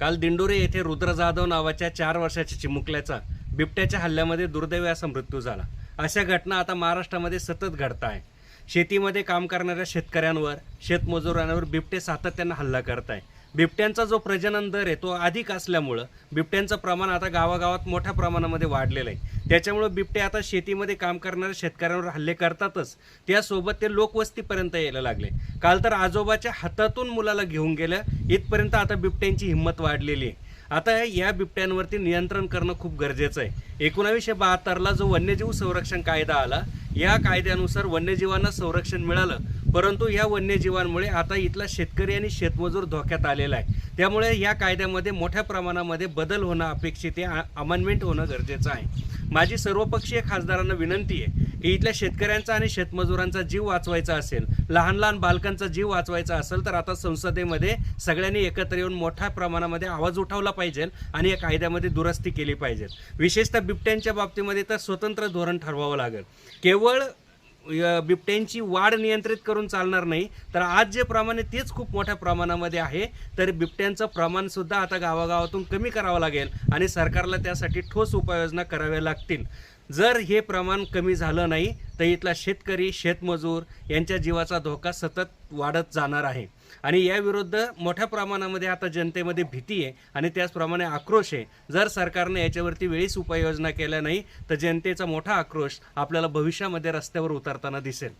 काल दिंडोरे येथे रुद्र जाधव नावाच्या चार वर्षाच्या चिमुकल्याचा बिबट्याच्या हल्ल्यामध्ये दुर्दैवी असा मृत्यू झाला. अशा घटना आता महाराष्ट्रामध्ये सतत घडत आहे. शेतीमध्ये काम करणाऱ्या शेतकऱ्यांवर शेतमजुरांवर बिबटे सातत्यानं हल्ला करत आहे बिबट्यांचा जो प्रजनन दर आहे तो अधिक असल्यामुळं बिबट्यांचं प्रमाण आता गावागावात मोठ्या प्रमाणामध्ये वाढलेलं आहे. त्याच्यामुळं बिबटे आता शेतीमध्ये काम करणाऱ्या शेतकऱ्यांवर हल्ले करतातच. त्यासोबत ते लोकवस्तीपर्यंत यायला लागले. काल तर आजोबाच्या हातातून मुलाला घेऊन गेलं इथपर्यंत आता बिबट्यांची हिंमत वाढलेली आहे. आता या बिबट्यांवरती नियंत्रण करणं खूप गरजेचं आहे. एकोणावीसशे बहात्तरला जो वन्यजीव संरक्षण कायदा आला या कायद्यानुसार वन्यजीवांना संरक्षण मिळालं. परंतु या वन्यजीवांमुळे आता इथला शेतकरी आणि शेतमजूर धोक्यात आलेला आहे. त्यामुळे या कायद्यामध्ये मोठ्या प्रमाणामध्ये बदल होणं अपेक्षित आहे. अमेंडमेंट होणं गरजेचं आहे. माझी सर्वपक्षीय खासदारांना विनंती आहे की इथल्या शेतकऱ्यांचा आणि शेतमजुरांचा जीव वाचवायचा असेल लहान लहान बालकांचा जीव वाचवायचा असेल तर आता संसदेमध्ये सगळ्यांनी एकत्र येऊन मोठ्या प्रमाणामध्ये आवाज उठवला पाहिजे आणि या कायद्यामध्ये दुरुस्ती केली पाहिजे. विशेषतः बिबट्यांच्या बाबतीमध्ये तर स्वतंत्र धोरण ठरवावं लागेल. केवळ बिबट्यांची वाढ नियंत्रित करून चालणार नाही. तर आज जे प्रमाण आहे तेच खूप मोठ्या प्रमाणामध्ये आहे. तर बिबट्यांचं प्रमाणसुद्धा आता गावागावातून कमी करावं लागेल आणि सरकारला त्यासाठी ठोस उपाययोजना कराव्या लागतील. जर हे प्रमाण कमी झालं नाही तर इथला शेतकरी शेतमजूर यांच्या जीवाचा धोका सतत वाढत जाणार आहे. आणि याविरुद्ध मोठ्या प्रमाणामध्ये आता जनतेमध्ये भीती आहे आणि त्याचप्रमाणे आक्रोश आहे. जर सरकारने याच्यावरती वेळीच उपाययोजना केल्या नाही तर जनतेचा मोठा आक्रोश आपल्याला भविष्यामध्ये रस्त्यावर उतरताना दिसेल.